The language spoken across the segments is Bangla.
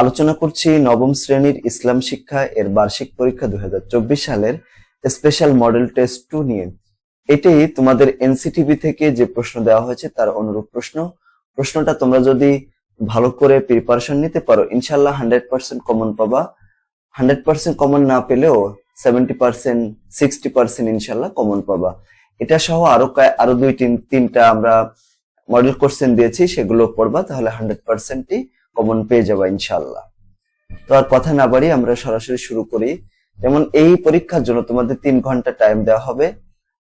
আলোচনা করছি নবম শ্রেণির ইসলাম শিক্ষা এর বার্ষিক পরীক্ষা দুই সালের স্পেশাল মডেল টেস্ট টু নিয়ে। এটি তোমাদের এনসিটিভি থেকে যে প্রশ্ন দেওয়া হয়েছে তার অনুরূপ প্রশ্ন। প্রশ্নটা তোমরা যদি ভালো করে প্রিপারেশন নিতে পারো ইনশাল্লাহ হান্ড্রেড পার্সেন্ট কমন পাবা। হান্ড্রেড পার্সেন্ট কমন না পেলেও সেভেন্টি পার্সেন্ট সিক্সটি পার্সেন্ট ইনশাল্লাহ কমন পাবা। এটা সহ আরও আরও দুই, তিন, তিনটা আমরা মডেল কোশ্চেন দিয়েছি, সেগুলো পড়বা, তাহলে হান্ড্রেড পার্সেন্টই কমন পেয়ে যাবা ইনশাল্লাহ তো আর কথা না বাড়ি আমরা সরাসরি শুরু করি। যেমন এই পরীক্ষার জন্য তোমাদের তিন ঘণ্টা টাইম দেওয়া হবে।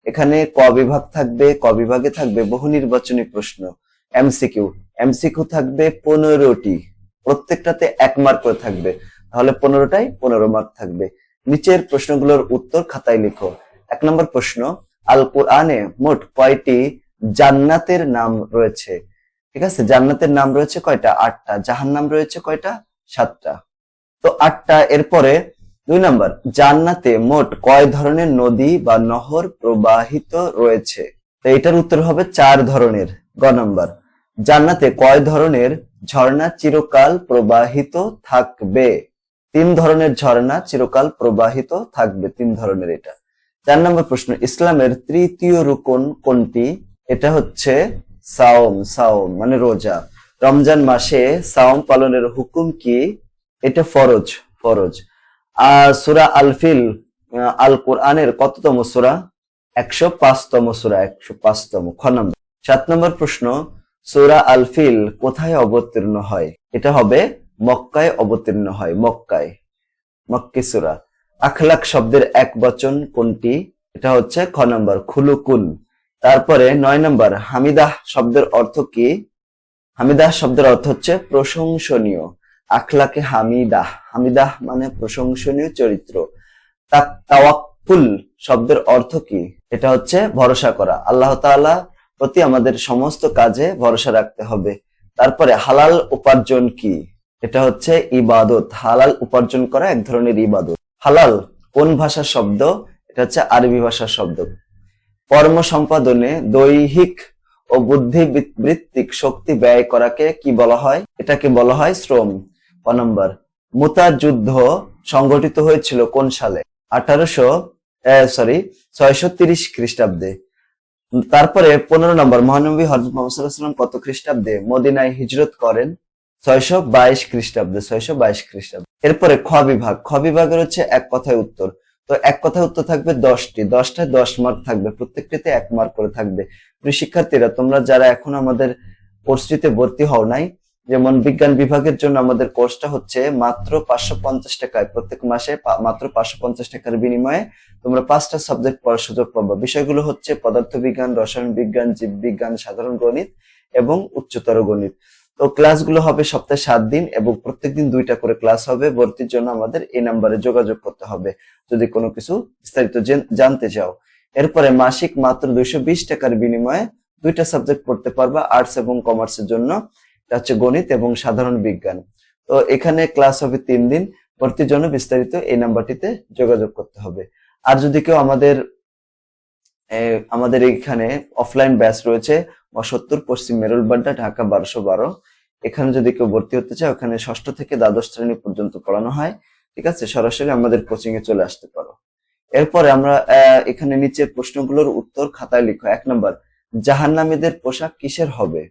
এখানে ক বিভাগ থাকবে, ক বিভাগে থাকবে বহু নির্বাচনী প্রশ্ন। এমসিকিউ এমসিকিউ থাকবে পনেরোটি। প্রত্যেকটাতে এক মার্ক করে থাকবে। তাহলে পনেরোটাই পনেরো মার্ক থাকবে। নিচের প্রশ্নগুলোর উত্তর খাতায় লিখো। এক নম্বর প্রশ্ন আল কোরআনে মোট কয়টি জান্নাতের নাম রয়েছে? ঠিক আছে, জান্নাতের নাম রয়েছে কয়টা? আটটা। জাহান নাম রয়েছে কয়টা? সাতটা। তো আটটা, এরপরে দুই নম্বর, জান্নাতে মোট কয় ধরনের নদী বা নহর প্রবাহিত রয়েছে? তো এটার উত্তর হবে চার ধরনের, গ নম্বর। জান্নাতে কয় ধরনের ঝর্ণা চিরকাল প্রবাহিত থাকবে? তিন ধরনের ঝর্ণা চিরকাল প্রবাহিত থাকবে, তিন ধরনের এটা। চার নম্বর প্রশ্ন, ইসলামের তৃতীয় রুকন কোনটি? এটা হচ্ছে সাওম সাওম মানে রোজা। রমজান মাসে সাওম পালনের হুকুম কি? এটা ফরজ ফরজ। আর সুরা আলফিল আল কোরআনের কততম সুরা? একশো পাঁচতম সুরা, একশো পাঁচতম, খ নম্বর। সাত নম্বর প্রশ্ন, সুরা আলফিল কোথায় অবতীর্ণ হয়? এটা হবে মক্কায় অবতীর্ণ হয়, মক্কায়। মক্কি সুরা। আখলাক শব্দের এক বচন কোনটি? এটা হচ্ছে খ নম্বর, খুলুকুন। তারপরে নয় নম্বর, হামিদাহ শব্দের অর্থ কি? হামিদাহ শব্দের অর্থ হচ্ছে প্রশংসনীয়। আখলাকে হামিদাহ হামিদাহ মানে প্রশংসনীয় চরিত্র। তাওয়াক্কুল শব্দের অর্থ কি? এটা হচ্ছে ভরসা করা। আল্লাহ তাআলা প্রতি আমাদের সমস্ত কাজে ভরসা রাখতে হবে। তারপরে হালাল উপার্জন কি? এটা হচ্ছে ইবাদত। হালাল উপার্জন করা এক ধরনের ইবাদত। হালাল, কোন ভাষার শব্দ? এটা হচ্ছে আরবি ভাষার শব্দ। কর্ম সম্পাদনে দৈহিক ও বুদ্ধি বৃত্তিক শক্তি ব্যয় করাকে কি বলা হয়? এটাকে বলা হয় শ্রম। ক নম্বর মুতা যুদ্ধ সংগঠিত হয়েছিল কোন সালে? আঠারোশো সরি ছয়শো তিরিশ খ্রিস্টাব্দে। তারপরে পনেরো নম্বর, মহানবী হজরত কত খ্রিস্টাব্দে? মদিনায় হিজরত করেন। ছয়শো বাইশ খ্রিস্টাব্দে, ছয়শো বাইশ খ্রিস্টাব্দে। এরপরে খ বিভাগ। খ বিভাগের হচ্ছে এক কথায় উত্তর। তো এক কথায় উত্তর থাকবে দশটি। দশটায় দশ মার্ক থাকবে। প্রত্যেকটিতে এক মার্ক করে থাকবে। শিক্ষার্থীরা, তোমরা যারা এখন আমাদের কোর্সটিতে ভর্তি হও নাই, যেমন বিজ্ঞান বিভাগের জন্য আমাদের কোর্সটা হচ্ছে মাত্র পাঁচশো পঞ্চাশ টাকায় প্রত্যেক মাসে মাত্র পাঁচশো পঞ্চাশ টাকার বিনিময়ে তোমরা পাঁচটা সাবজেক্ট পড়ার সুযোগ পাবা। বিষয়গুলো হচ্ছে পদার্থবিজ্ঞান, রসায়ন বিজ্ঞান, জীববিজ্ঞান, সাধারণ গণিত এবং উচ্চতর গণিত। তো ক্লাসগুলো হবে সপ্তাহে সাত দিন এবং প্রত্যেকদিন দুইটা করে ক্লাস হবে। ভর্তির জন্য আমাদের এই নাম্বারে যোগাযোগ করতে হবে। যদি কোনো কিছু বিস্তারিত জানতে চাও, এরপরে মাসিক মাত্র দুইশো বিশ টাকার বিনিময়ে দুইটা সাবজেক্ট পড়তে পারবা, আর্টস এবং কমার্সের জন্য। এটা হচ্ছে গণিত এবং সাধারণ বিজ্ঞান। তো এখানে ক্লাস হবে তিন দিন। ভর্তির জন্য বিস্তারিত এই নাম্বারটিতে যোগাযোগ করতে হবে। আর যদি কেউ আমাদের আমাদের এইখানে অফলাইন ব্যাচ রয়েছে সত্তর পশ্চিম মেরুলবাড্ডা, ঢাকা বারোশো বারো। এখানে যদি কেউ ভর্তি হতে চায়, ওখানে ষষ্ঠ থেকে দ্বাদশ শ্রেণি পর্যন্ত পড়ানো হয়, ঠিক আছে? সরাসরি আমাদের কোচিং এ চলে আসতে পারো। এরপরে আমরা এখানে নিচের প্রশ্নগুলোর উত্তর খাতায় লিখো। এক নম্বর, জাহান্নামীদের পোশাক কিসের হবে?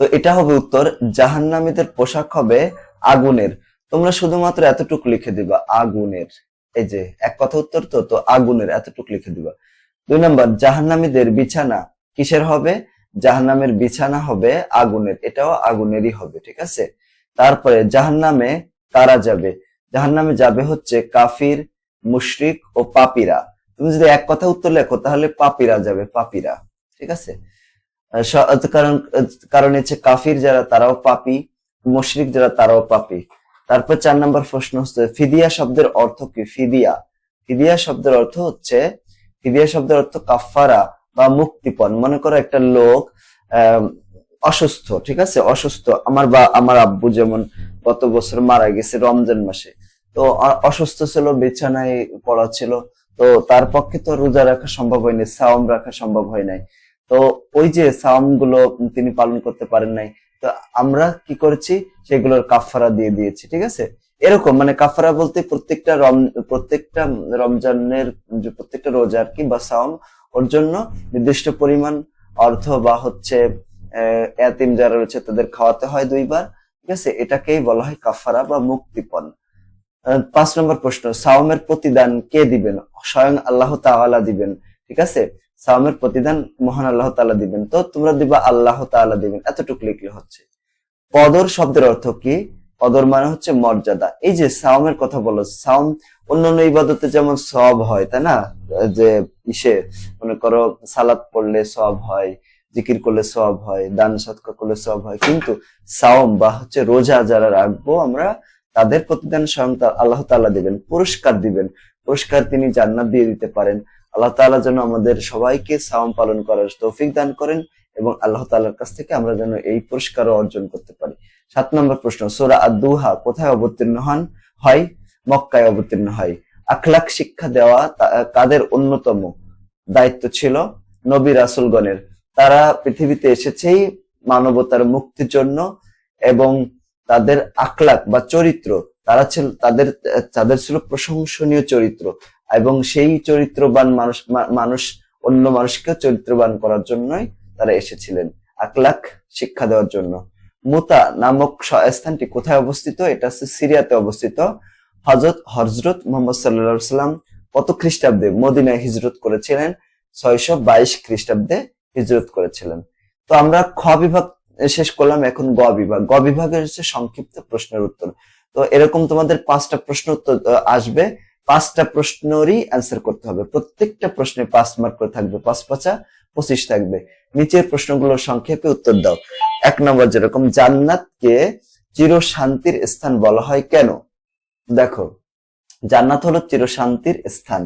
তো এটা হবে উত্তর, জাহান্নামীদের পোশাক হবে আগুনের। তোমরা শুধুমাত্র এতটুকু লিখে দিবা, আগুনের। এই যে, এক কথা উত্তর তো তো আগুনের, এতটুকু লিখে দিবা। দুই নম্বর, জাহান্নামীদের বিছানা কিসের হবে? জাহান্নামের বিছানা হবে আগুনের, এটাও আগুনেরই হবে, ঠিক আছে? তারপরে জাহান্নামে কারা যাবে। জাহান্নামে যাবে হচ্ছে কাফির, মুশরিক ও পাপিরা। তুমি যদি এক কথা উত্তর লেখো, তাহলে পাপিরা যাবে, পাপিরা, ঠিক আছে? কারণ কারণ হচ্ছে কাফির যারা, তারাও পাপি, মুশরিক যারা, তারাও পাপি। তারপর চার নম্বর প্রশ্ন হচ্ছে, ফিদিয়া শব্দের অর্থ কি? ফিদিয়া। ফিদিয়া শব্দের অর্থ হচ্ছে, ফিদিয়া শব্দের অর্থ কাফারা বা মুক্তিপণ। মনে করো একটা লোক অসুস্থ, ঠিক আছে? অসুস্থ। আমার বা, আমার আব্বু যেমন গত বছর মারা গেছে রমজান মাসে। তো অসুস্থ ছিল, বিছানায় পড়া ছিল। তো তার পক্ষে তো রোজা রাখা সম্ভব হয়নি, সাওম রাখা সম্ভব হয় নাই। তো ওই যে সাওমগুলো তিনি পালন করতে পারেন নাই। তো আমরা কি করেছি? সেগুলোর কাফারা দিয়ে দিয়েছি, ঠিক আছে? এরকম মানে কাফারা বলতে প্রত্যেকটা রম, প্রত্যেকটা রমজানের, প্রত্যেকটা রোজার কি বা সাওম ওর জন্য নির্দিষ্ট পরিমাণ অর্থ বা হচ্ছে এতিম যারা রয়েছে তাদের খাওয়াতে হয় দুইবার, ঠিক আছে? এটাকেই বলা হয় কাফারা বা মুক্তিপণ। পাঁচ নম্বর প্রশ্ন, সাওমের প্রতিদান কে দিবেন? স্বয়ং আল্লাহ তাআলা দিবেন, ঠিক আছে? সাওমের প্রতিদান মহান আল্লাহ তাআলা দিবেন। তো তোমরা দিবা আল্লাহ তাআলা দিবেন, এতটুকু লিখলে হচ্ছে। কদর শব্দের অর্থ কি? কদর মানে হচ্ছে মর্যাদা। এই যে সাওমের কথা বলো, সাওম অন্যান্য ইবাদতে যেমন সব হয়, তাই না? যে ইসে, মনে করো, সালাত পড়লে সব হয়, জিকির করলে সব হয়, দান সৎকার করলে সব হয়, কিন্তু সাওম বা হচ্ছে রোজা যারা রাখব আমরা, তাদের প্রতিদান স্বয়ং আল্লাহ তাআলা দিবেন, পুরস্কার দিবেন। পুরস্কার তিনি জান্নাত দিয়ে দিতে পারেন। আল্লাহ তাআলা যেন আমাদের সবাইকে সাওম পালন করার তৌফিক দান করেন এবং আল্লাহ তাআলার কাছ থেকে আমরা যেন এই পুরস্কারও অর্জন করতে পারি। সাত নম্বর প্রশ্ন, সূরা আদ-দুহা কোথায় অবতীর্ণ হন? হয় মক্কায় অবতীর্ণ হয়। আখলাক শিক্ষা দেওয়া কাদের অন্যতম দায়িত্ব ছিল নবী রাসূলগণের। তারা পৃথিবীতে এসেছেই মানবতার মুক্তির জন্য এবং তাদের আখলাক বা চরিত্র, তারা ছিল, তাদের তাদের ছিল প্রশংসনীয় চরিত্র এবং সেই চরিত্রবান মানুষ মানুষ, অন্য মানুষকে চরিত্রবান করার জন্যই তারা এসেছিলেন আখলাক শিক্ষা দেওয়ার জন্য। মুতা নামক স্থানটি কোথায় অবস্থিত? এটা সিরিয়াতে অবস্থিত হজরত হজরত মোহাম্মদ সাল্লাহ সাল্লাম কত খ্রিস্টাব্দে মদিনায় হিজরত করেছিলেন? ছয়শো বাইশ খ্রিস্টাব্দে হিজরত করেছিলেন। তো আমরা খ বিভাগ শেষ করলাম, এখন গ বিভাগ। গ বিভাগের হচ্ছে সংক্ষিপ্ত প্রশ্নের উত্তর। তো এরকম তোমাদের পাঁচটা প্রশ্ন উত্তর আসবে। পাঁচটা প্রশ্নেরই অ্যান্সার করতে হবে। প্রত্যেকটা প্রশ্নে পাঁচ মার্ক করে থাকবে, পাঁচ পাঁচা পঁচিশ থাকবে। নিচের প্রশ্নগুলোর সংক্ষেপে উত্তর দাও। এক নম্বর যেরকম, জান্নাতকে চির শান্তির স্থান বলা হয় কেন? দেখো, জান্নাত হলো চির শান্তির স্থান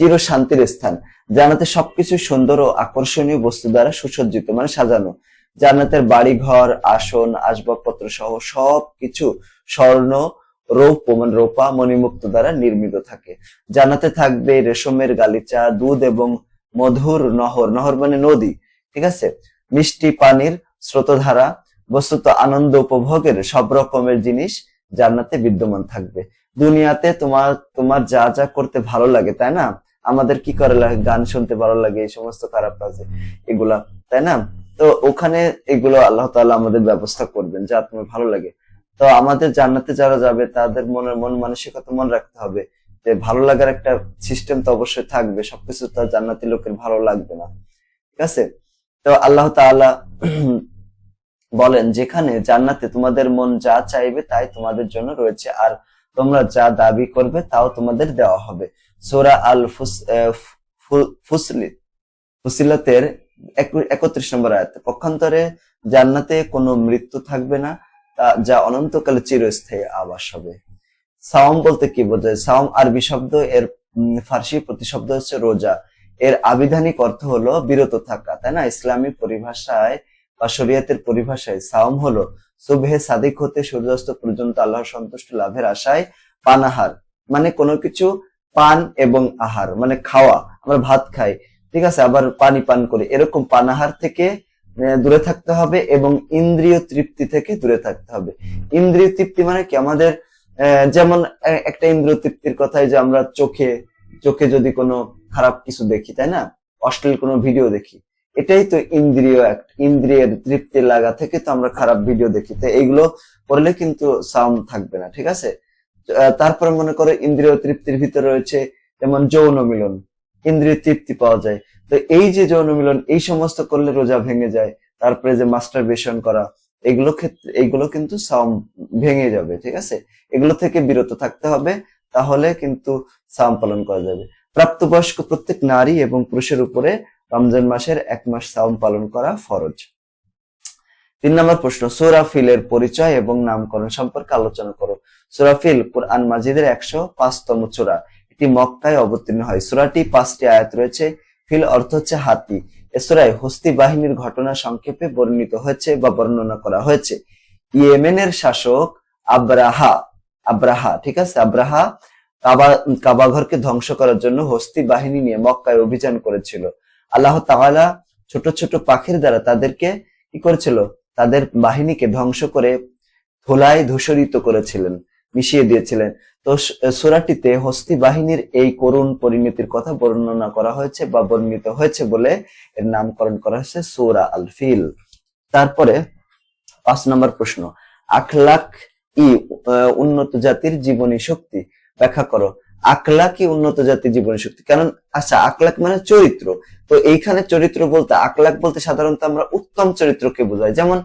চির শান্তির স্থান। জান্নাতে সবকিছু সুন্দর ও আকর্ষণীয় বস্তু দ্বারা সুসজ্জিত মানে সাজানো। জান্নাতের বাড়ি ঘর আসন, আসবাবপত্র সহ সবকিছু স্বর্ণ, রৌপ্য মানে রূপা মণিমুক্ত দ্বারা নির্মিত থাকে। জান্নাতে থাকবে রেশমের গালিচা, দুধ এবং মধুর নহর। নহর মানে নদী, ঠিক আছে? মিষ্টি পানির স্রোতধারা, বস্তুত আনন্দ উপভোগের সব রকমের জিনিস জান্নাতে বিদ্যমান থাকবে। দুনিয়াতে তোমার তোমার যা যা করতে ভালো লাগে, তাই না? আমাদের কি করে লাগে গান শুনতে ভালো লাগে, এই সমস্ত খারাপ কাজে, এগুলা, তাই না? তো ওখানে এগুলো আল্লাহ তাআলা আমাদের ব্যবস্থা করবেন, যা তোমার ভালো লাগে। তো আমাদের জান্নাতে যারা যাবে, তাদের মনের, মন মানসিকতা মনে রাখতে হবে যে ভালো লাগার একটা সিস্টেম তো অবশ্যই থাকবে, সবকিছু তো জান্নাতি লোকের ভালো লাগবে না। ঠিক আছে? তো আল্লাহ তাআলা বলেন, যেখানে জান্নাতে তোমাদের মন যা চাইবে, তাই তোমাদের জন্য রয়েছে। আর তোমরা যা দাবি করবে তাও তোমাদের দেওয়া হবে। সোরা আল ফুসলি, ফুসিলাতের এক- একত্রিশ নম্বর আয়াত। পক্ষান্তরে জান্নাতে কোনো মৃত্যু থাকবে না, তা, যা অনন্তকালে চিরস্থায়ী আবাস হবে। সাওম বলতে কি বোঝায়? সাওম আরবি শব্দ, এর ফার্সি প্রতিশব্দ হচ্ছে রোজা। এর আবিধানিক অর্থ হলো বিরত থাকা, তাই না? ইসলামী পরিভাষায় বা শরিয়াতের পরিভাষায় সাওম হলো, সুবহে সাদিক হতে সূর্যাস্ত পর্যন্ত আল্লাহর সন্তুষ্ট লাভের আশায় পানাহার মানে কোনো কিছু পান এবং আহার মানে খাওয়া, আমরা ভাত খাই, ঠিক আছে, আবার পানি পান করি, এরকম পানাহার থেকে দূরে থাকতে হবে এবং ইন্দ্রিয় তৃপ্তি থেকে দূরে থাকতে হবে। ইন্দ্রিয় তৃপ্তি মানে কি? আমাদের যেমন একটা ইন্দ্রিয় তৃপ্তির কথাই যে আমরা চোখে চোখে যদি কোনো খারাপ কিছু দেখি, তাই না? অশ্লীল কোনো ভিডিও দেখি এটাই তো ইন্দ্রিয় ইন্দ্রিয়ের তৃপ্তি লাগা থেকে তো আমরা খারাপ ভিডিও দেখি। তো এইগুলো করলে কিন্তু সাউন্ড থাকবে না, ঠিক আছে? তারপরে মনে করো ইন্দ্রিয় তৃপ্তির ভিতরে রয়েছে যেমন যৌন মিলন, ইন্দ্রিয় তৃপ্তি পাওয়া যায়। তো এই যে যৌন মিলন, এই সমস্ত করলে রোজা ভেঙে যায়, তারপরে যে মাস্টার বেশন করা, এগুলো ক্ষেত্রে, এগুলো কিন্তু সাম ভেঙে যাবে, ঠিক আছে? এগুলো থেকে বিরত থাকতে হবে, তাহলে কিন্তু সাম পালন করা যাবে। প্রাপ্তবয়স্ক প্রত্যেক নারী এবং পুরুষের উপরে রমজান মাসের এক মাস সাওম পালন করা ফরজ। তিন নম্বর প্রশ্ন সুরাফিলের পরিচয় এবং নামকরণ সম্পর্কে আলোচনা করো। সুরাফিল কোরআন মাজিদের একশো পাঁচতম চূড়া এটি মক্কায় অবতীর্ণ হয়। সূরাটি পাঁচটি আয়াত রয়েছে। ফিল অর্থ হচ্ছে হাতি। এ সূরায় হস্তি বাহিনীর ঘটনা সংক্ষেপে বর্ণিত হয়েছে বা বর্ণনা করা হয়েছে। ইয়েমেনের শাসক আব্রাহা আব্রাহা, ঠিক আছে? আব্রাহা কাবা, কাবাঘরকে ধ্বংস করার জন্য হস্তি বাহিনী নিয়ে মক্কায় অভিযান করেছিল। আল্লাহ তাআলা ছোট ছোট পাখির দ্বারা তাদেরকে কি করেছিল? তাদের বাহিনীকে ধ্বংস করে ধুলায় ধূসরিত করেছিলেন, মিশিয়ে দিয়েছিলেন। তো সুরাটিতে হস্তি বাহিনীর এই করুণ পরিণতির কথা বর্ণনা করা হয়েছে বা বর্ণিত হয়েছে বলে এর নামকরণ করা হয়েছে সুরা আল ফিল তারপরে পাঁচ নম্বর প্রশ্ন, আখলাক ই উন্নত জাতির জীবনী শক্তি ব্যাখ্যা করো। আকলাকি উন্নত জাতির জীবনী শক্তি। কারণ আচ্ছা আকলাক মানে চরিত্র। তো এইখানে চরিত্র বলতে আকলাক বলতে সাধারণত আমরা উত্তম চরিত্রকে বোঝাই। যেমন,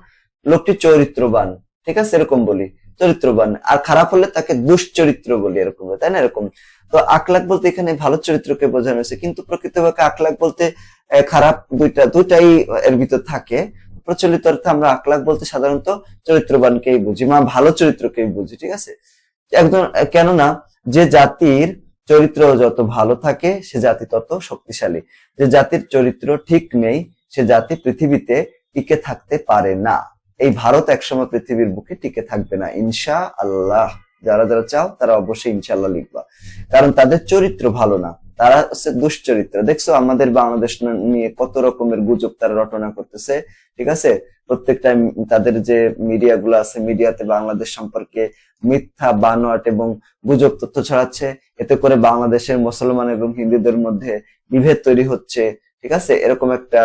লোকটি চরিত্রবান, ঠিক আছে? এরকম বলি, চরিত্রবান। আর খারাপ হলে তাকে দুশ্চরিত্র বলি, এরকম তাই না? এরকম। তো আকলাক বলতে এখানে ভালো চরিত্রকে বোঝানো হয়েছে। কিন্তু প্রকৃতপক্ষে আকলাক বলতে খারাপ দুইটা, দুইটাই এর ভিতর থাকে। প্রচলিত অর্থে আমরা আকলাক বলতে সাধারণত চরিত্রবানকেই বুঝি, মা ভালো চরিত্রকেই বুঝি, ঠিক আছে? একদম কেননা যে জাতির চরিত্র যত ভালো থাকে, সে জাতি তত শক্তিশালী। যে জাতির চরিত্র ঠিক নেই, সে জাতি পৃথিবীতে টিকে থাকতে পারে না। এই ভারত একসময় পৃথিবীর বুকে টিকে থাকবে না ইনশা আল্লাহ যারা যারা চাও, তারা অবশ্যই ইনশাল্লাহ লিখবা। কারণ তাদের চরিত্র ভালো না। তারা হচ্ছে দুশ্চরিত্র। দেখছ আমাদের বাংলাদেশ নিয়ে কত রকমের গুজব তারা রটনা করতেছে, ঠিক আছে? প্রত্যেকটা তাদের যে মিডিয়া গুলো আছে, মিডিয়াতে বাংলাদেশ সম্পর্কে মিথ্যা, বানোয়াট এবং গুজব তথ্য ছড়াচ্ছে। এতে করে বাংলাদেশের মুসলমান এবং হিন্দুদের মধ্যে বিভেদ তৈরি হচ্ছে, ঠিক আছে? এরকম একটা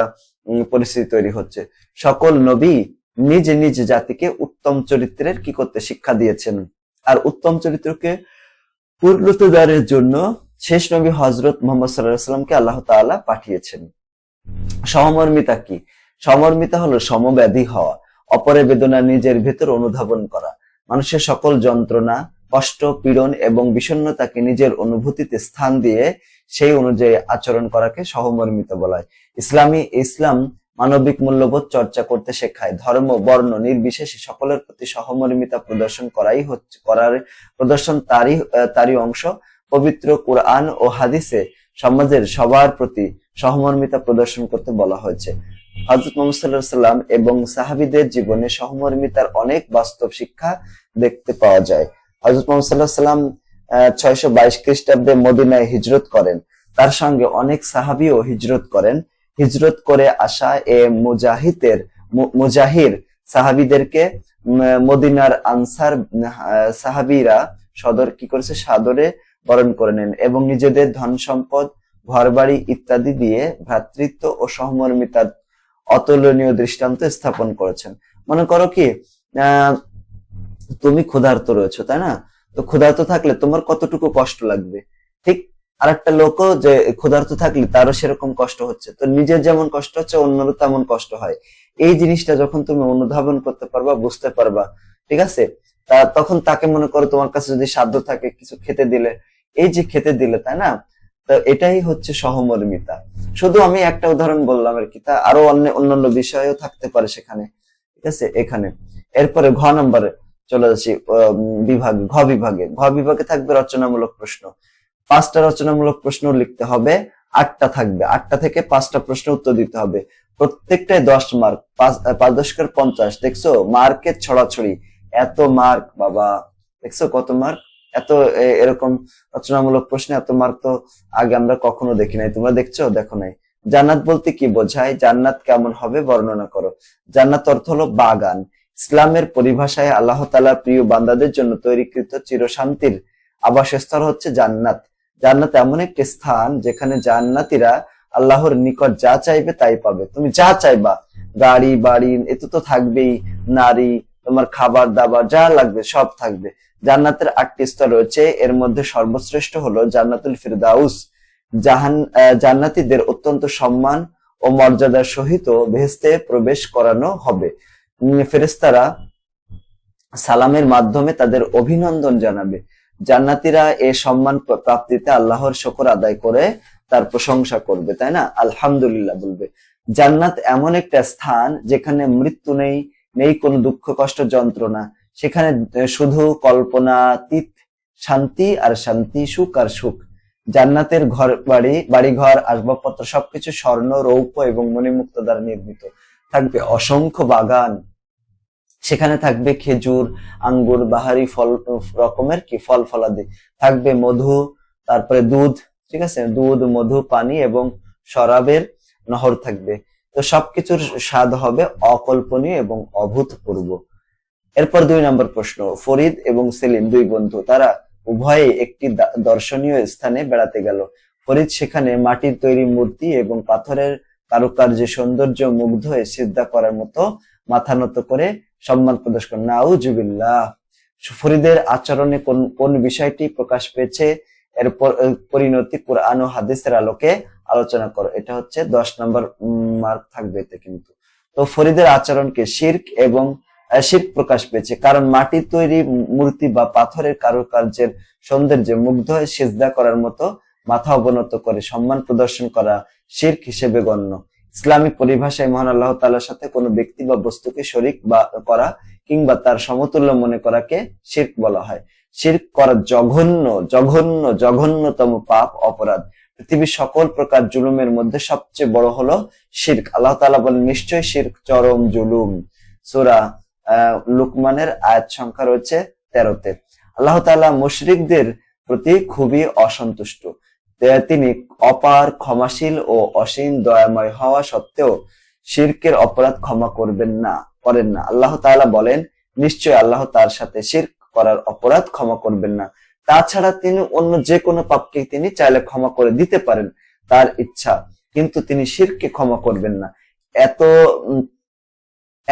পরিস্থিতি তৈরি হচ্ছে। সকল নবী নিজ নিজ জাতিকে উত্তম চরিত্রের কি করতে শিক্ষা দিয়েছেন? আর উত্তম চরিত্রকে পূর্ণতাদারের জন্য শেষ নবী হজরত মোহাম্মদ সাল্লাহ সাল্লামকে আল্লাহ তাআলা পাঠিয়েছেন। সমমর্মিতা কি? সমর্মিতা হলো সমব্যাধি হওয়া, অপরের বেদনা নিজের ভেতর অনুধাবন করা। মানুষের সকল যন্ত্রণা, কষ্ট, পীড়ন এবং বিষণ্ণতাকে নিজের অনুভূতিতে স্থান দিয়ে সেই অনুযায়ী আচরণ করাকে সহমর্মিতা বলা হয়। ইসলামী ইসলাম মানবিক মূল্যবোধ চর্চা করতে শেখায়। ধর্ম, বর্ণ নির্বিশেষে সকলের প্রতি সহমর্মিতা প্রদর্শন করাই হচ্ছে, করার প্রদর্শন তারই তারই অংশ। পবিত্র কোরআন ও হাদিসে সমাজের সবার প্রতি সহমর্মিতা প্রদর্শন করতে বলা হয়েছে। হজরত মোহাম্মদ সাল্লাম এবং সাহাবিদের জীবনে সহমর্মিতার অনেক বাস্তব শিক্ষা দেখতে পাওয়া যায়। হজরত মোহাম্মদ সাল্লাম ছয়শো বাইশ খ্রিস্টাব্দে মদিনায় হিজরত করেন। তার সঙ্গে অনেক সাহাবিও হিজরত করেন। হিজরত করে আসা এ মুজাহিদের মুজাহির সাহাবিদেরকে মদিনার আনসার সাহাবিরা সদর কি করেছে? সাদরে বরণ করে নেন এবং নিজেদের ধন সম্পদ, ঘরবাড়ি ইত্যাদি দিয়ে ভ্রাতৃত্ব ও সহমর্মিতার অতুলনীয় দৃষ্টান্ত স্থাপন করেছেন। মনে করো কি তুমি ক্ষুধার্ত রয়েছো, তাই না? তো ক্ষুধার্ত থাকলে তোমার কতটুকু কষ্ট লাগবে? ঠিক আর একটা লোকও যে ক্ষুধার্ত থাকলে তারও সেরকম কষ্ট হচ্ছে। তো নিজের যেমন কষ্ট হচ্ছে, অন্যরও তেমন কষ্ট হয়। এই জিনিসটা যখন তুমি অনুধাবন করতে পারবা, বুঝতে পারবা, ঠিক আছে? তা তখন তাকে মনে করো তোমার কাছে যদি সাধ্য থাকে কিছু খেতে দিলে এই যে খেতে দিলে, তাই না? তো এটাই হচ্ছে সহমর্মিতা। শুধু আমি একটা উদাহরণ বললাম আর কি, তা আরও অন্য, অন্যান্য বিষয়ও থাকতে পারে সেখানে। ঠিক আছে? এখানে। এরপরে ঘ নম্বরে চলে যাচ্ছি বিভাগ, ঘ বিভাগে। ঘ বিভাগে থাকবে রচনামূলক প্রশ্ন। পাঁচটা রচনামূলক প্রশ্ন লিখতে হবে, আটটা থাকবে। আটটা থেকে পাঁচটা প্রশ্ন উত্তর দিতে হবে। প্রত্যেকটাই দশ মার্ক, পাঁচ দশকের পঞ্চাশ। দেখছ? মার্কের ছড়াছড়ি। এত মার্ক, বাবা। দেখছ কত মার্ক? এত এরকম রচনামূলক প্রশ্নে এত মার্ক তো আগে আমরা কখনো দেখি নাই। তোমরা দেখছ? দেখো নাই। জান্নাত বলতে কি বোঝায়? জান্নাত কেমন হবে বর্ণনা করো। জান্নাত অর্থ হলো বাগান। ইসলামের পরিভাষায় আল্লাহ তাআলা প্রিয় বান্দাদের জন্য তৈরিকৃত চিরশান্তির আবাসস্থল হচ্ছে জান্নাত। জান্নাত এমন একটি স্থান যেখানে জান্নাতীরা আল্লাহর নিকট যা চাইবে তাই পাবে। তুমি যা চাইবা, গাড়ি, বাড়ি এতে তো থাকবেই। নারী, তোমার খাবার দাবার যা লাগবে সব থাকবে। জান্নাতের আটটি স্তর রয়েছে। এর মধ্যে সর্বশ্রেষ্ঠ হলো জান্নাতুল ফিরদাউস। জাহান জান্নাতীদের অত্যন্ত সম্মান ও মর্যাদার সহিত ভেস্তে প্রবেশ করানো হবে। উম, ফেরেশতারা সালামের মাধ্যমে তাদের অভিনন্দন জানাবে। জান্নাতীরা এ সম্মান প্রাপ্তিতে আল্লাহর শকর আদায় করে তার প্রশংসা করবে তাই না? আলহামদুলিল্লাহ বলবে। জান্নাত এমন একটা স্থান যেখানে মৃত্যু নেই নেই কোনো দুঃখ কষ্ট যন্ত্রণা। সেখানে শুধু কল্পনাতীত শান্তি আর শান্তি, সুখ আর সুখ। জান্নাতের ঘর, বাড়ি, বাড়িঘর, আসবাবপত্র সবকিছু স্বর্ণ, রৌপ্য এবং মণিমুক্ত দ্বারা নির্মিত। থাকবে অসংখ্য বাগান। সেখানে থাকবে খেজুর, আঙ্গুর, বাহারি, ফল রকমের কি, ফল, ফলাদি। থাকবে মধু, তারপরে দুধ, ঠিক আছে? দুধ, মধু, পানি এবং শরাবের নহর থাকবে। তো সবকিছুর স্বাদ হবে অকল্পনীয় এবং অভূতপূর্ব। এরপর দুই নম্বর প্রশ্ন, ফরিদ এবং সেলিম দুই বন্ধু, তারা উভয়ে একটি দর্শনীয় স্থানে বেড়াতে গেল। ফরিদ সেখানে মাটির তৈরি মূর্তি এবং পাথরের কারুকার্যে সৌন্দর্য মুগ্ধ হয়ে সিদ্ধা করার মতো মাথা নত করে সম্মান প্রদর্শ করে নাউজুবিল্লাহ। ফরিদের আচরণে কোন কোন বিষয়টি প্রকাশ পেয়েছে এর পরিণতি কোরআন ও হাদিসের আলোকে আলোচনা করো। এটা হচ্ছে দশ নম্বর মার্ক থাকবে এতে কিন্তু। তো ফরিদের আচরণকে শির্ক এবং শির্ক প্রকাশ পেয়েছে। কারণ মাটির তৈরি মূর্তি বা পাথরের কারুকার্যের সৌন্দর্যে মুগ্ধ হয়ে সিজদা করার মতো মাথা অবনত করে সম্মান প্রদর্শন করা শির্ক হিসেবে গণ্য। ইসলামিক পরিভাষায় মহান আল্লাহ তাআলার সাথে কোনো ব্যক্তি বা বস্তুকে শরিক বা করা কিংবা তার সমতুল্য মনে করাকে শির্ক বলা হয়। শির্ক করা জঘন্য জঘন্য, জঘন্যতম পাপ, অপরাধ। পৃথিবীর সকল প্রকার জুলুমের মধ্যে সবচেয়ে বড় হলো শির্ক। আল্লাহ তাআলা বলেন নিশ্চয় শির্ক চরম জুলুম। সূরা লুকমানের আয়াত সংখ্যা রয়েছে তেরোতে। আল্লাহ তাআলা মুশরিকদের প্রতি খুবই অসন্তুষ্ট। তিনি অপার, ক্ষমাশীল ও অসীম, দয়াময় হওয়া সত্ত্বেও শিরকের অপরাধ ক্ষমা করবেন না, করেন না। আল্লাহ তাআলা বলেন নিশ্চয় আল্লাহ তার সাথে শিরক করার অপরাধ ক্ষমা করবেন না। তাছাড়া তিনি অন্য যে কোনো পাপকে তিনি চাইলে ক্ষমা করে দিতে পারেন তার ইচ্ছা, কিন্তু তিনি শিরকে ক্ষমা করবেন না। এত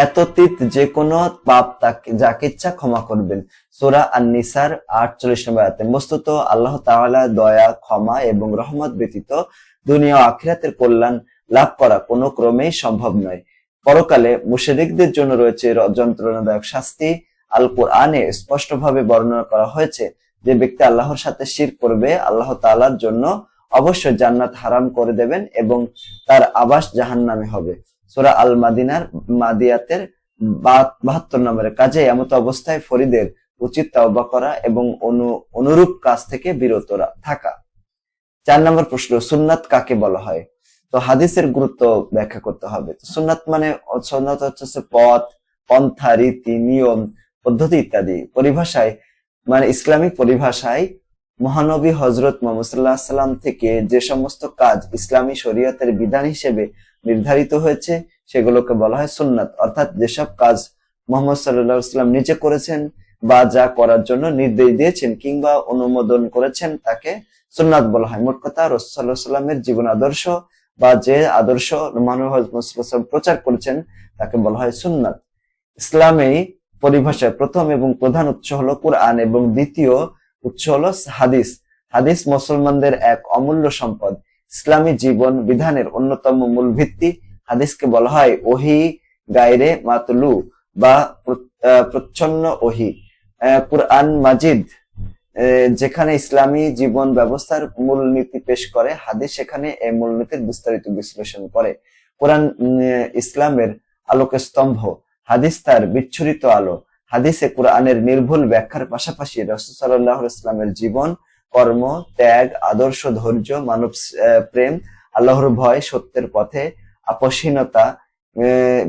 এততীত যে কোনো পাপ তাকে, যাকে ইচ্ছা ক্ষমা করবেন। সোরা আর নিসার আটচল্লিশ নম্বর আয়াতে, বস্তুত আল্লাহ তাআলা দয়া, ক্ষমা এবং রহমত ব্যতীত দুনিয়া আখিরাতের কল্যাণ লাভ করা কোনো ক্রমেই সম্ভব নয়। পরকালে মুশরিকদের জন্য রয়েছে যন্ত্রণাদায়ক শাস্তি। আল কোরআনে স্পষ্টভাবে বর্ণনা করা হয়েছে যে ব্যক্তি আল্লাহর সাথে শির করবে, আল্লাহ তাআলার জন্য অবশ্যই জান্নাত হারাম করে দেবেন এবং তার আবাস জাহান নামে হবে। সূরা আল মাদিনার মাদিয়াতের বাহাত্তর নম্বরের কাজে এমত অবস্থায় ফরিদের উচিত তওবা করা এবং অনু- অনুরূপ কাজ থেকে বিরত থাকা। চার নম্বর প্রশ্ন, সুন্নাত কাকে বলা হয়? তো হাদিসের গুরুত্ব ব্যাখ্যা করতে হবে। সুন্নাত মানে সুন্নাত হচ্ছে পথ, পন্থা, রীতি, নিয়ম, পদ্ধতি ইত্যাদি। পরিভাষায় মানে ইসলামিক পরিভাষায় মহানবী হজরত মোহাম্মদ সাল্লাহ সাল্লাম থেকে যে সমস্ত কাজ ইসলামী শরীয়তের বিধান হিসেবে নির্ধারিত হয়েছে, সেগুলোকে বলা হয় সুন্নাত। অর্থাৎ যেসব কাজ মোহাম্মদ সাল্লাহ সাল্লাম নিজে করেছেন বা যা করার জন্য নির্দেশ দিয়েছেন কিংবা অনুমোদন করেছেন, তাকে সুন্নাত বলা হয়। মোট কথা রসুল্লাহ সাল্লামের জীবন আদর্শ বা যে আদর্শ হজরত প্রচার করেছেন, তাকে বলা হয় সুন্নাত। ইসলামে পরিভাষায় প্রথম এবং প্রধান উৎস হলো কোরআন এবং দ্বিতীয় উৎস হলো হাদিস। হাদিস মুসলমানদের এক অমূল্য সম্পদ। ইসলামী জীবন বিধানের অন্যতম মূল ভিত্তি হাদিসকে বলা হয় ওহি গায়রে মাতলু বা প্রচ্ছন্ন ওহি। কুরআন মাজিদ যেখানে ইসলামী জীবন ব্যবস্থার মূলনীতি পেশ করে, হাদিস সেখানে এই মূলনীতির বিস্তারিত বিশ্লেষণ করে। কোরআন ইসলামের আলোকে স্তম্ভ হাদিস তার বিচ্ছুরিত আলো। হাদিসে কোরআনের নির্ভুল ব্যাখ্যার পাশাপাশি রসুল সাল্লাহ ইসলামের জীবন কর্ম, ত্যাগ, আদর্শ, ধৈর্য, মানব প্রেম, আল্লাহর ভয়, সত্যের পথে আপসীনতা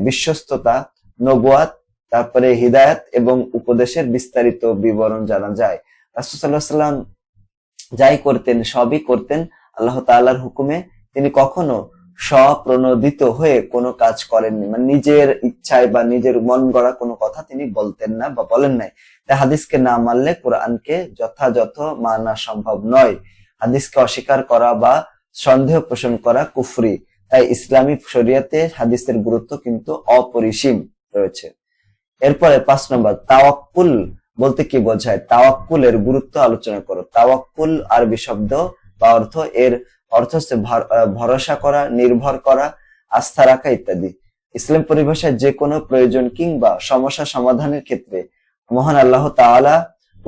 বিশ্বস্ততা নবুয়াত তারপরে হিদায়াত এবং উপদেশের বিস্তারিত বিবরণ জানা যায়। রাসুসাল্লাহ যাই করতেন, সবই করতেন, আল্লাহ তাল্লাহার হুকুমে তিনি কখনো স্বপ্রণোদিত হয়ে কোনো কাজ করেননি। মানে নিজের ইচ্ছায় বা নিজের মন গড়া কোনো কথা তিনি বলতেন না বা বলেন নাই। তাই হাদিসকে না মানলে কোরআনকে যথাযথ মানা সম্ভব নয়। হাদিসকে অস্বীকার করা বা সন্দেহ পোষণ করা কুফরি। তাই ইসলামী শরিয়াতে হাদিসের গুরুত্ব কিন্তু অপরিসীম রয়েছে। এরপরে পাঁচ নম্বর, তাওয়াক্কুল বলতে কি বোঝায়? তাওয়াক্কুলের গুরুত্ব আলোচনা করো। তাওয়াক্কুল আরবি শব্দ বা অর্থ এর অর্থ হচ্ছে ভরসা করা, নির্ভর করা, আস্থা রাখা ইত্যাদি। ইসলাম পরিভাষায় যে কোনো প্রয়োজন কিংবা সমস্যা সমাধানের ক্ষেত্রে মহান আল্লাহ তাআলা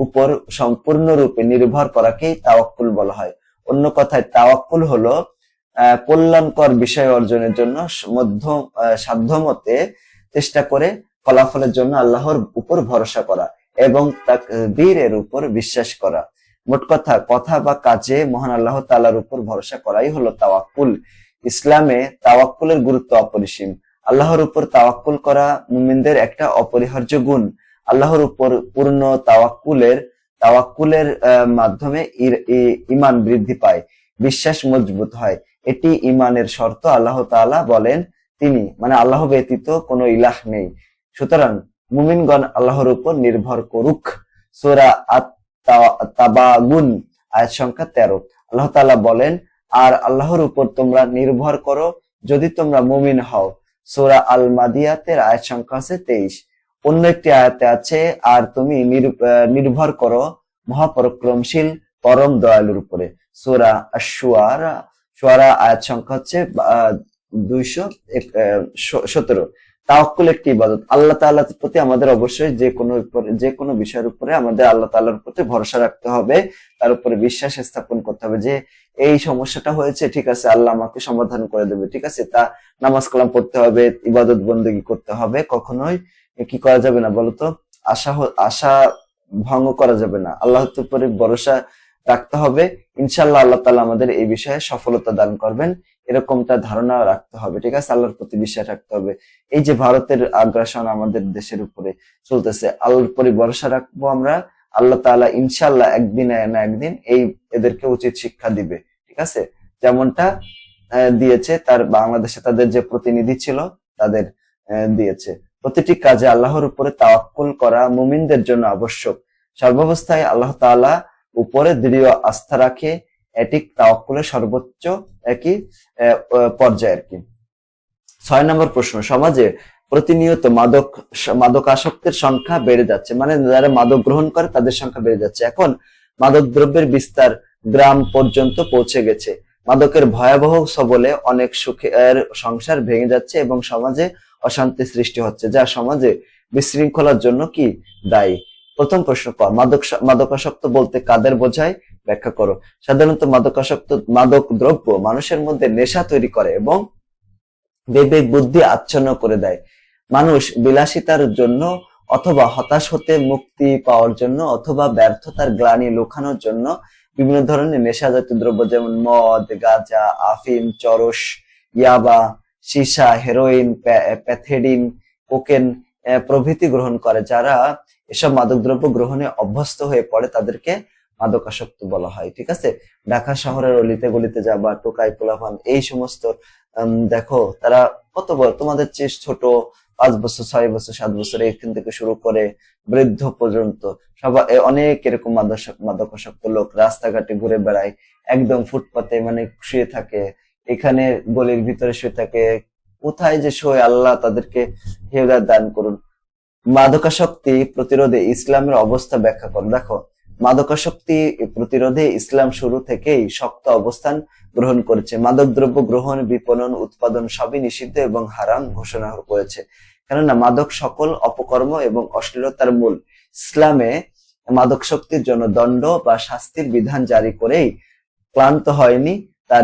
উপর সম্পূর্ণরূপে নির্ভর করাকেই তাওয়াক্কুল বলা হয়। অন্য কথায়, তাওয়াক্কুল হলো কল্যাণকর বিষয় অর্জনের জন্য মধ্য সাধ্যমতে চেষ্টা করে ফলাফলের জন্য আল্লাহর উপর ভরসা করা এবং বীরের উপর বিশ্বাস করা। মোট কথা কথা বা কাজে মহান আল্লাহ তাআলার উপর ভরসা করাই হলো তাওয়াক্কুল। ইসলামে তাওয়াক্কুলের গুরুত্ব অপরিসীম। আল্লাহর উপর তাওয়াক্কুল করা মুমিনদের একটা অপরিহার্য গুণ। আল্লাহর উপর পূর্ণ তাওয়াক্কুলের তাওয়াক্কুলের মাধ্যমে ইমান বৃদ্ধি পায়, বিশ্বাস মজবুত হয়। এটি ইমানের শর্ত, আল্লাহ তাআলা বলেন তিনি। মানে আল্লাহ ব্যতীত কোনো ইলাহ নেই। সুতরাং মুমিনগণ আল্লাহর উপর নির্ভর করুক। সোরা তাবাগুন, আয়াত সংখ্যা তেরো। আল্লাহ তাআলা বলেন, আর আল্লাহর উপর তোমরা নির্ভর করো যদি তোমরা মুমিন হও। সোরা আল মাদিয়াতের আয়াত সংখ্যা আছে তেইশ। অন্য একটি আয়াতে আছে, আর তুমি নির্ভর করো মহাপরাক্রমশীল, পরম দয়ালুর উপরে। সোরা আশুয়ারা সুয়ারা আয়াত সংখ্যা হচ্ছে দুইশো সতেরো। তাওয়াক্কুল একটি ইবাদত। আল্লাহ তাআলার প্রতি আমাদের অবশ্যই যে কোনো যে কোনো বিষয়ের উপরে আমাদের আল্লাহ তাআলার প্রতি ভরসা রাখতে হবে, তার উপরে বিশ্বাস স্থাপন করতে হবে যে এই সমস্যাটা হয়েছে, ঠিক আছে, আল্লাহ আমাকে সমাধান করে দেবে, ঠিক আছে, তা নামাজ কালাম পড়তে হবে, ইবাদত বন্দেগী করতে হবে, কখনোই কি করা যাবে না বলতো? আশা আশা ভঙ্গ করা যাবে না। আল্লাহর উপরে ভরসা রাখতে হবে। ইনশাল্লাহ আল্লাহ তালা আমাদের এই বিষয়ে সফলতা দান করবেন। এরকমটা ধারণা রাখতে হবে, ঠিক আছে? আল্লাহর প্রতি বিশ্বাস রাখতে হবে। এই যে ভারতের আগ্রাসন আমাদের দেশের উপরে চলতেছে, আল্লাহর উপরে ভরসা রাখব আমরা, আল্লাহ তাআলা ইনশাল্লাহ একদিন না একদিন এই এদেরকে উচিত শিক্ষা দিবে, ঠিক আছে? যেমনটা দিয়েছে তার বাংলাদেশে তাদের যে প্রতিনিধি ছিল, তাদের দিয়েছে। প্রতিটি কাজে আল্লাহর উপরে তাওয়াক্কুল করা মুমিনদের জন্য আবশ্যক। সর্বাবস্থায় আল্লাহ তাআলা উপরে দৃঢ় আস্থা রাখে এটি তাওয়াক্কুলের সর্বোচ্চ একই পর্যায়ে আর কি। ছয় নম্বর প্রশ্ন, সমাজে প্রতিনিয়ত মাদক, মাদকাসক্তের সংখ্যা বেড়ে যাচ্ছে মানে যারা মাদক গ্রহণ করে তাদের সংখ্যা বেড়ে যাচ্ছে। এখন মাদক দ্রব্যের বিস্তার গ্রাম পর্যন্ত পৌঁছে গেছে। মাদকের ভয়াবহ সবলে অনেক সুখের সংসার ভেঙে যাচ্ছে এবং সমাজে অশান্তি সৃষ্টি হচ্ছে, যা সমাজে বিশৃঙ্খলার জন্য কি দায়ী? প্রথম প্রশ্ন মাদক, মাদকাসক্ত বলতে কাদের বোঝায়? ব্যাখ্যা করো। সাধারণত মাদকাসক্ত মাদক দ্রব্য মানুষের মধ্যে নেশা তৈরি করে এবং বিবেক, বুদ্ধি আচ্ছন্ন করে দেয়। মানুষ বিলাসিতার জন্য অথবা হতাশ হতে মুক্তি পাওয়ার জন্য অথবা ব্যর্থতার গ্লানি লুকানোর জন্য বিভিন্ন ধরনের নেশাজাতীয় দ্রব্য যেমন মদ, গাঁজা, আফিম, চরস, ইয়াবা, সীসা, হেরোইন, প্যা- প্যাথেডিন, কোকেন প্রভৃতি গ্রহণ করে। যারা এসব মাদকদ্রব্য গ্রহণে অভ্যস্ত হয়ে পড়ে তাদেরকে মাদকাসক্ত বলা হয়, ঠিক আছে? ঢাকা শহরের অলিতে গলিতে যাবা, টোকাই, পোলাপান, এই সমস্ত দেখো, তারা কত বড়? তোমাদের চেয়ে ছোট, পাঁচ বছর, ছয় বছর, সাত বছর, এখান থেকে শুরু করে বৃদ্ধ পর্যন্ত সবাই অনেক এরকম মাদক মাদকাসক্ত লোক রাস্তাঘাটে ঘুরে বেড়ায়, একদম ফুটপাতে মানে শুয়ে থাকে, এখানে গলির ভিতরে শুয়ে থাকে, কোথায় যে শোয়, আল্লাহ তাদেরকে হেদায়েত দান করুন। মাদকাসক্তি প্রতিরোধে ইসলামের অবস্থা ব্যাখ্যা করো, দেখো মাদকাসক্তি প্রতিরোধে ইসলাম শুরু থেকেই শক্ত অবস্থান গ্রহণ করেছে। মাদকদ্রব্য গ্রহণ, বিপণন, উৎপাদন সবই নিষিদ্ধ এবং হারাম ঘোষণা করেছে। কেননা মাদক সকল অপকর্ম এবং অশ্লীলতার মূল। ইসলামে মাদক শক্তির জন্য দণ্ড বা শাস্তির বিধান জারি করেই ক্লান্ত হয়নি, তা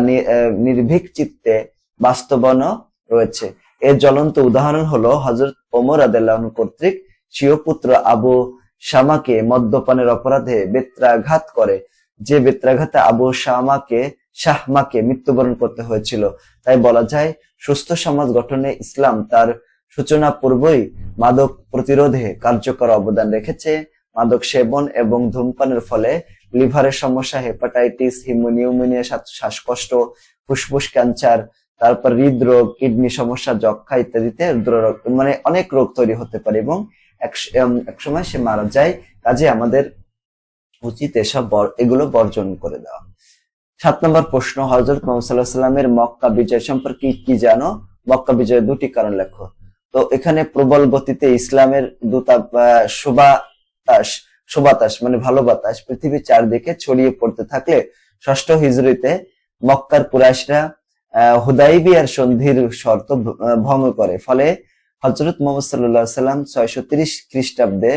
নির্ভীক চিত্তে বাস্তবায়নও রয়েছে। এর জ্বলন্ত উদাহরণ হলো হজরত ওমর আদাল্লাহ কর্তৃক স্বীয় পুত্র আবু শামাকে মদ্যপানের অপরাধে বেত্রাঘাত করে। যে বেত্রাঘাতে আবু শামাকে শাহমাকে মৃত্যুবরণ করতে হয়েছিল। তাই বলা যায়, সুস্থ সমাজ গঠনে ইসলাম তার সূচনা পূর্বই মাদক প্রতিরোধে কার্যকর অবদান রেখেছে। মাদক সেবন এবং ধূমপানের ফলে লিভারের সমস্যা, হেপাটাইটিস, হিমোনিউমোনিয়া শ্বাসকষ্ট, ফুসফুস, ক্যান্সার, তারপর হৃদরোগ, কিডনি সমস্যা যক্ষা ইত্যাদিতে মানে অনেক রোগ তৈরি হতে পারে এবং এক- একসময় সে মারা যায়, কাজে আমাদের উচিত এসব এগুলো বর্জন করে দেওয়া। সাত নম্বর প্রশ্ন হজরত মোহাম্মদ সাল্লামের মক্কা বিজয় সম্পর্কে কি জানো? মক্কা বিজয়ের দুটি কারণ লেখো। তো এখানে প্রবল গতিতে ইসলামের দূতা সুবাতাস সুবাতাস মানে ভালো বাতাস পৃথিবীর চারদিকে ছড়িয়ে পড়তে থাকলে ষষ্ঠ হিজরিতে মক্কার কুরাইশরা হুদাইবিয়ার সন্ধির শর্ত ভঙ্গ করে। ফলে হজরত মোহাম্মদ সাল্লাম ছয়শো তিরিশ খ্রিস্টাব্দে,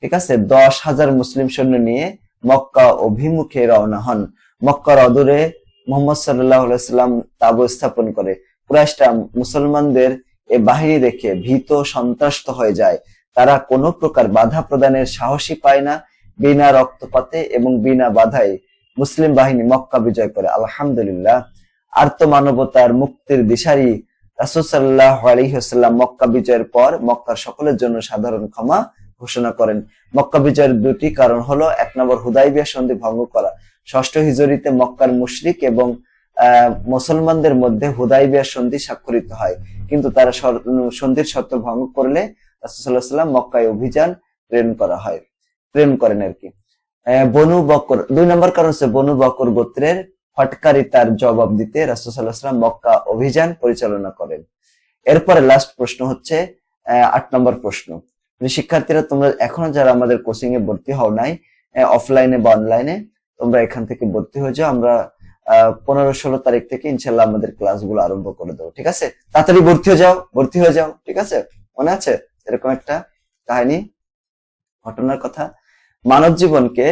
ঠিক আছে, দশ হাজার মুসলিম সৈন্য নিয়ে মক্কা অভিমুখে রওনা হন। মক্কার অদূরে মোহাম্মদ সাল্লাহ সাল্লাম তাবু স্থাপন করে। কুরাইশরা মুসলমানদের এ বাহিনী দেখে ভীত সন্ত্রস্ত হয়ে যায়। তারা কোনো প্রকার বাধা প্রদানের সাহসী পায় না। বিনা রক্তপাতে এবং বিনা বাধায় মুসলিম বাহিনী মক্কা বিজয় করে। আলহামদুলিল্লাহ। আর্ত মানবতার মুক্তির দিশারি রাসুসাল্লাহ মক্কা বিজয়ের পর মক্কার সকলের জন্য সাধারণ ক্ষমা ঘোষণা করেন। মক্কা বিজয়ের দুটি কারণ হলো, এক নম্বর হুদাইবিয়া সন্ধি ভঙ্গ করা। ষষ্ঠ মক্কার মুশরিক এবং মুসলমানদের মধ্যে হুদাইবিয়া সন্ধি স্বাক্ষরিত হয়। কিন্তু তারা সন্ধির শর্ত ভঙ্গ করলে রাসূলুল্লাহ সাল্লাম মক্কায় অভিযান প্রেরণ করা হয়, প্রেরণ করেন আর কি বনু বকর, দুই নম্বর কারণ হচ্ছে বনু বকর গোত্রের ফটকারি তার জবাব দিতে রাসূলুল্লাহ সাল্লাম মক্কা অভিযান পরিচালনা করেন। এরপরে লাস্ট প্রশ্ন হচ্ছে আট নম্বর প্রশ্ন। শিক্ষার্থীরা, তোমরা এখনও যারা আমাদের কোচিং এ ভর্তি হও নাই অফলাইনে বা অনলাইনে তোমরা এখান থেকে ভর্তি হয়ে যাও। আমরা পনেরো ষোলো তারিখ থেকে ইনশাল্লাহ আমাদের ক্লাসগুলো আরম্ভ করে দেবো, ঠিক আছে? তাড়াতাড়ি ভর্তি হয়ে যাও, ভর্তি হয়ে যাও, ঠিক আছে? মনে আছে? এরকম একটা কাহিনী, ঘটনার কথা। মানব জীবনকে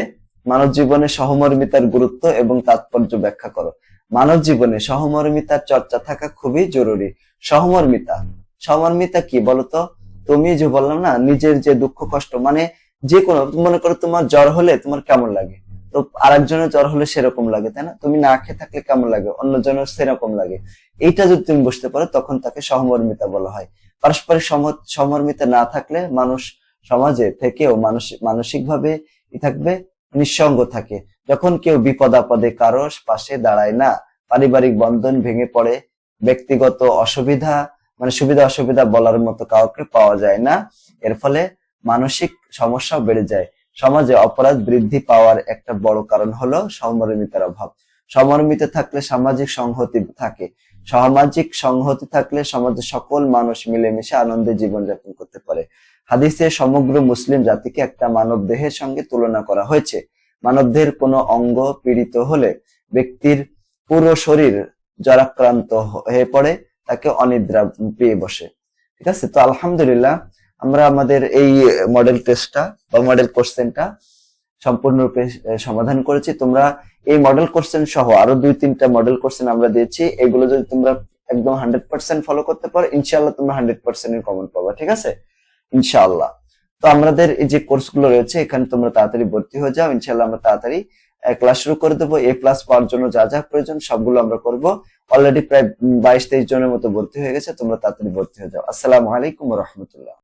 মানব জীবনে সহমর্মিতার গুরুত্ব এবং তাৎপর্য ব্যাখ্যা করো। মানব জীবনে সহমর্মিতার চর্চা থাকা খুবই জরুরি। সহমর্মিতা। সহমর্মিতা কি বলতো? তুমি যে বললাম না, নিজের যে দুঃখ, কষ্ট মানে যে কোনো, মনে করো তোমার জ্বর হলে তোমার কেমন লাগে? তো আরেকজনের জ্বর হলে সেরকম লাগে, তাই না? তুমি না খেয়ে থাকলে কেমন লাগে? অন্যজনের সেরকম লাগে। এইটা যদি তুমি বুঝতে পারো, তখন তাকে সহমর্মিতা বলা হয়। পারস্পরিক সম- সহমর্মিতা না থাকলে মানুষ সমাজে থেকেও মানসিক মানসিক ভাবে থাকবে নিঃসঙ্গ থাকে। যখন কেউ বিপদ আপদে কারও পাশে দাঁড়ায় না, পারিবারিক বন্ধন ভেঙে পড়ে, ব্যক্তিগত অসুবিধা মানে সুবিধা অসুবিধা বলার মতো কাউকে পাওয়া যায় না, এর ফলে মানসিক সমস্যা বেড়ে যায়। সমাজে অপরাধ বৃদ্ধি পাওয়ার একটা বড় কারণ হলো সমরমিতার অভাব। সমরমিতা থাকলে সামাজিক সংহতি থাকে। সামাজিক সংহতি থাকলে সমাজের সকল মানুষ মিলেমিশে আনন্দে জীবনযাপন করতে পারে। হাদিসে সমগ্র মুসলিম জাতিকে একটা মানব দেহের সঙ্গে তুলনা করা হয়েছে। মানব দেহের কোনো অঙ্গ পীড়িত হলে ব্যক্তির পুরো শরীর জরাক্রান্ত হয়ে পড়ে, তাকে অনিদ্রা পেয়ে বসে। ঠিক আছে? তো আলহামদুলিল্লাহ, আমরা আমাদের এই মডেল টেস্টটা বা মডেল কোশ্চেনটা সম্পূর্ণরূপে সমাধান করেছি। তোমরা এই মডেল কোশ্চেন সহ আরও দুই তিনটা মডেল কোশ্চেন আমরা দিয়েছি। এগুলো যদি তোমরা একদম হান্ড্রেড পার্সেন্ট ফলো করতে পারো ইনশাল্লাহ তোমরা হান্ড্রেড পার্সেন্ট কমন পাবা। ঠিক আছে? ইনশাআল্লাহ। তো আমাদের এই যে কোর্সগুলো রয়েছে, এখানে তোমরা তাড়াতাড়ি ভর্তি হয়ে যাও। ইনশাআল্লাহ আমরা তাড়াতাড়ি ক্লাস শুরু করে দেবো। এ প্লাস পাওয়ার জন্য যা যা প্রয়োজন সবগুলো আমরা করব। অলরেডি প্রায় বাইশ তেইশ জনের মতো ভর্তি হয়ে গেছে, তোমরা তাড়াতাড়ি ভর্তি হয়ে যাও। আসসালামু আলাইকুম রহমতুল্লাহ।